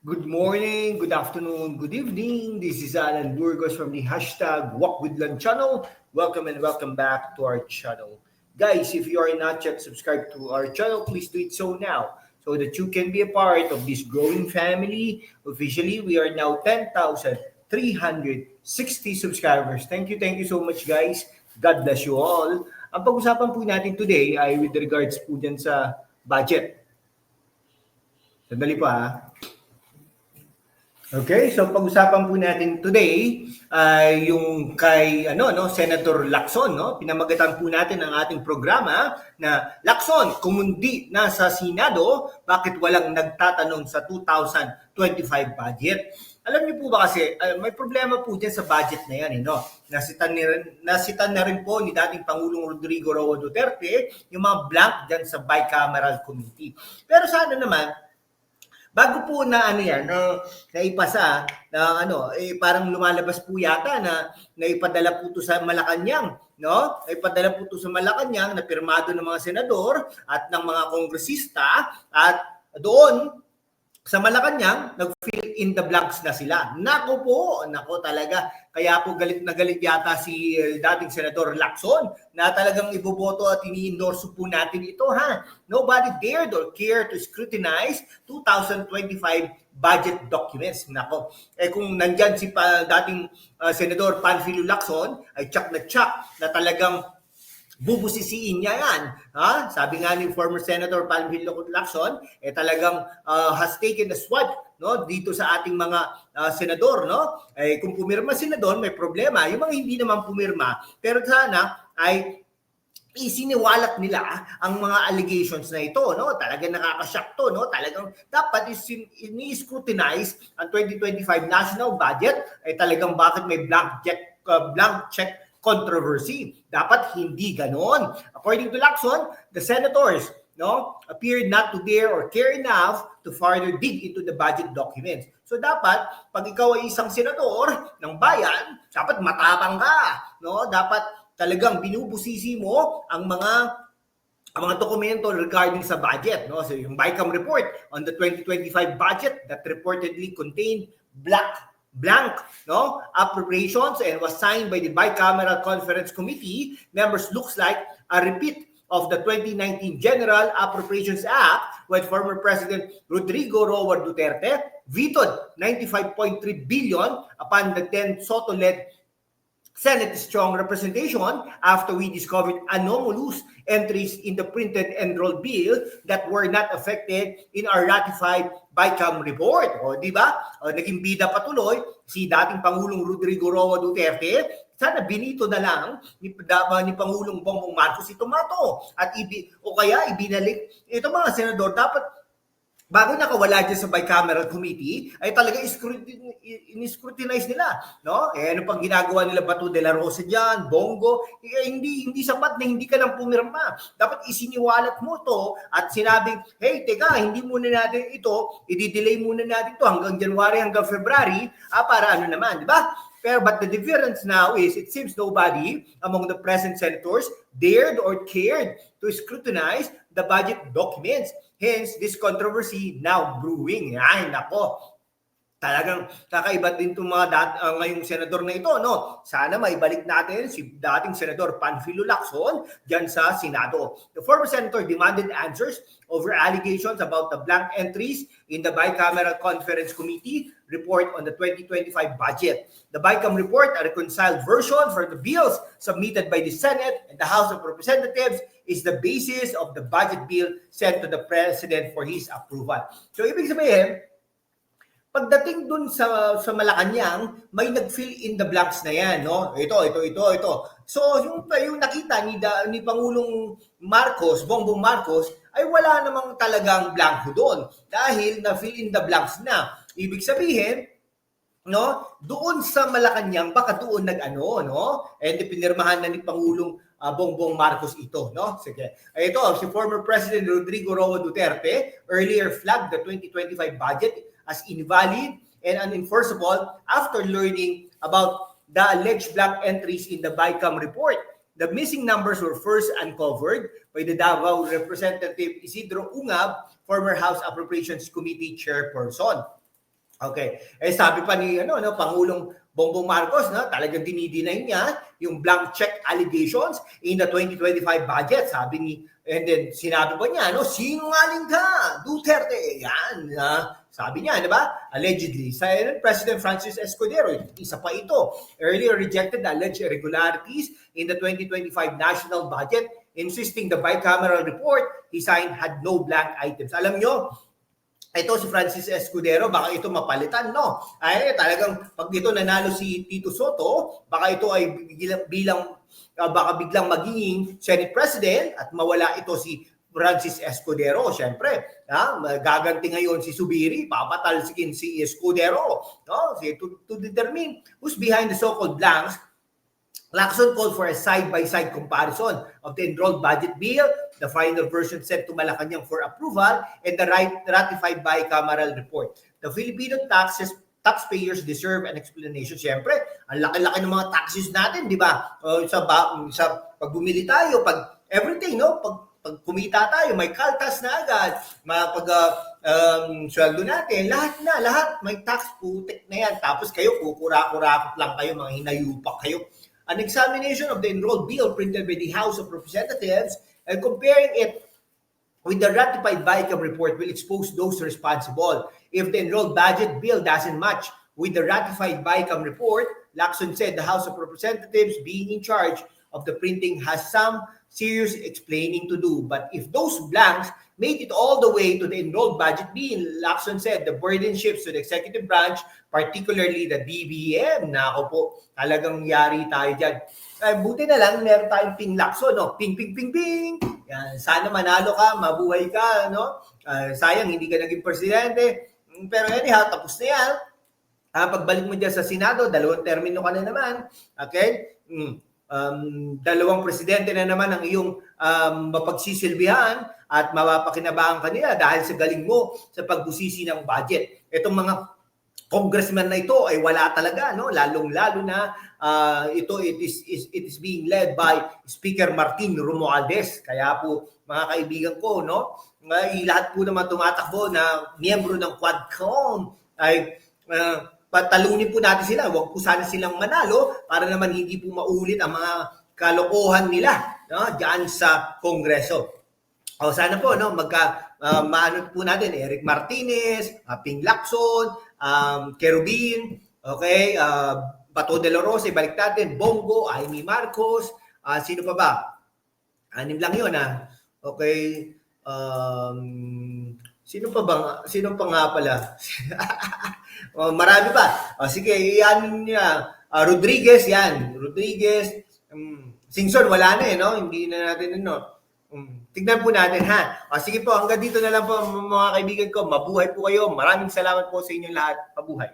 Good morning, good afternoon, good evening. This is Alan Burgos from the hashtag Walk with Land channel. Welcome and welcome back to our channel. Guys, if you are not yet subscribed to our channel, please do it so now so that you can be a part of this growing family. Officially, we are now 10,360 subscribers. Thank you, thank you so much guys. God bless you all. Ang pag-usapan po natin today ay with regards po dyan sa budget. Sandali pa ha. Okay, so pag-usapan po natin today ay yung kay ano no Senator Lacson no? Pinamagatan po natin ang ating programa na Lacson kung hindi nasa Senado bakit walang nagtatanong sa 2025 budget? Alam niyo po ba kasi uh, may problema po diyan sa budget na yan eh, no? Nasitan ni nasitan na rin po ni dating Pangulong Rodrigo Roa Duterte yung mga blank diyan sa bicameral committee. Pero sana naman Bago po na ano yan, no, naipasa na ano, eh, parang lumalabas po yata na naipadala po to sa Malacanang, no? Naipadala po to sa Malacanang na pirmado ng mga senador at ng mga kongresista at doon sa Malacanang, nag-fill in the blanks na sila. Nako po, nako talaga. Kaya po galit na galit yata si uh, dating Senador Lacson na talagang iboboto at ini-endorse po natin ito ha. Nobody dared or care to scrutinize 2025 budget documents. Nako, eh kung nandyan si pa, dating uh, Senador Panfilo Lacson, ay tsak na tsak na talagang bubusisiin niya yan. Ha? Sabi nga ni former Senator Palmilo Lacson, eh talagang uh, has taken a swat no dito sa ating mga uh, senador no? Eh kung pumirma senador may problema. Yung mga hindi naman pumirma pero sana ay isiniwalat nila ang mga allegations na ito no? Talaga nakakashock to no? Talagang dapat ini-scrutinize ang 2025 national budget. Ay talagang bakit may blank check uh, blank check controversy. Dapat hindi ganon. According to Lacson, the senators no, appeared not to dare or care enough to further dig into the budget documents. So dapat, pag ikaw ay isang senador ng bayan, dapat matapang ka. No? Dapat talagang binubusisi mo ang mga ang mga dokumento regarding sa budget. No? So yung BICAM report on the 2025 budget that reportedly contained black blank no appropriations and was signed by the bicameral conference committee. Members looks like a repeat of the 2019 General Appropriations Act when former President Rodrigo Roa Duterte vetoed 95.3 billion upon the then Soto-led Senate strong representation after we discovered anomalous entries in the printed enrolled bill that were not affected in our ratified BICAM report. O, di ba? O, naging bida patuloy si dating Pangulong Rodrigo Roa Duterte. Sana binito na lang ni, ni Pangulong Bongbong Marcos ito mato. At ibi, o kaya ibinalik ito mga senador dapat bago nakawala dyan sa bicameral committee, ay talaga in-scrutinize nila. No? Eh, ano pang ginagawa nila Bato de la Rosa dyan, Bongo, eh, hindi, hindi sapat na hindi ka lang pumirma. Dapat isiniwalat mo to at sinabing, hey, teka, hindi muna natin ito, i-delay muna natin to hanggang January, hanggang February, ah, para ano naman, di ba? Pero but the difference now is it seems nobody among the present senators dared or cared to scrutinize the budget documents. Hence, this controversy now brewing. Ay, nako. Talagang kakaiba din itong mga dat, uh, ngayong senador na ito. No? Sana maibalik natin si dating senador Panfilo Lacson dyan sa Senado. The former senator demanded answers over allegations about the blank entries in the Bicameral Conference Committee report on the 2025 budget. The BICAM report, a reconciled version for the bills submitted by the Senate and the House of Representatives, is the basis of the budget bill sent to the President for his approval. So, ibig sabihin, Pagdating dun sa sa Malacanang, may nag-fill in the blanks na 'yan, no? Ito, ito, ito, ito. So, yung yung nakita ni da, ni Pangulong Marcos, Bongbong Marcos, ay wala namang talagang blanco doon dahil na fill in the blanks na. Ibig sabihin, no, doon sa Malacanang baka doon nag-ano, no? And pinirmahan na ni Pangulong uh, Bongbong Marcos ito, no? Sige. Ito, si former President Rodrigo Roa Duterte earlier flagged the 2025 budget as invalid and unenforceable after learning about the alleged black entries in the BICAM report. The missing numbers were first uncovered by the Davao Representative Isidro Ungab, former House Appropriations Committee chairperson. Okay. Eh sabi pa ni ano no Pangulong Bongbong Marcos no talagang dinideny niya yung blank check allegations in the 2025 budget. Sabi ni and then sinabi pa niya no sinungaling ka Duterte. Yan. ah. sabi niya, di ba? Allegedly, sa President Francis Escudero, isa pa ito, earlier rejected alleged irregularities in the 2025 national budget, insisting the bicameral report he signed had no blank items. Alam nyo, ito si Francis Escudero, baka ito mapalitan, no? Ay, talagang pag ito nanalo si Tito Soto, baka ito ay bilang, bilang uh, baka biglang magiging Senate President at mawala ito si Francis Escudero, syempre. Ha? Gaganti ngayon si Subiri, papatalsikin si Escudero. No? Si- To, to determine who's behind the so-called blanks, Lacson called for a side-by-side comparison of the enrolled budget bill, the final version sent to Malacanang for approval, and the right ratified bicameral report. The Filipino taxes taxpayers deserve an explanation. Siyempre, ang laki-laki ng mga taxes natin, di ba? O, sa, sa pag bumili tayo, pag everything, no? Pag, pag kumita tayo, may kaltas na agad, mga pag uh, um, sweldo natin, lahat na, lahat, may tax putik na yan. Tapos kayo, kukura-kurakot lang kayo, mga hinayupak kayo. An examination of the enrolled bill printed by the House of Representatives and comparing it with the ratified BICAM report will expose those responsible. If the enrolled budget bill doesn't match with the ratified BICAM report, Lacson said the House of Representatives being in charge of the printing has some serious explaining to do. But if those blanks made it all the way to the enrolled budget bill, Lacson said the burden shifts to the executive branch, particularly the DBM. Nako po, talagang yari tayo dyan. Eh, buti na lang, meron tayong ping Lacson, no? Ping, ping, ping, ping! Yan, sana manalo ka, mabuhay ka, no? Ah, sayang, hindi ka naging presidente. Pero anyhow, tapos na yan. Ah, pagbalik mo dyan sa Senado, dalawang termino ka na naman. Okay? Mm. Um, dalawang presidente na naman ang iyong um, mapagsisilbihan at mapapakinabangan kanila dahil sa galing mo sa pagbusisi ng budget. Itong mga congressman na ito ay wala talaga no? Lalong-lalo na ah, ito it is, is it is being led by Speaker Martin Romualdez. Kaya po mga kaibigan ko no? Ay lahat po naman tumatakbo na miyembro ng Quadcom ay ah, patalunin po natin sila wag po sana silang manalo para naman hindi po maulit ang mga kalokohan nila no diyan sa kongreso o sana po no magka uh, maano po natin Eric Martinez, uh, Ping Lacson, um, Kerubin, okay, uh, Bato de la Rosa, ibalik natin, Bongo, Amy Marcos, ah, sino pa ba? Anim lang 'yon ah. Okay. Um, sino pa ba? Sino pa nga pala? oh, marami pa. Oh, sige, yan niya. Ah, Rodriguez, yan. Rodriguez. Um, Singson, wala na eh, no? Hindi na natin, ano. Um, tignan po natin, ha? O, sige po, hanggang dito na lang po, mga kaibigan ko. Mabuhay po kayo. Maraming salamat po sa inyong lahat. Mabuhay.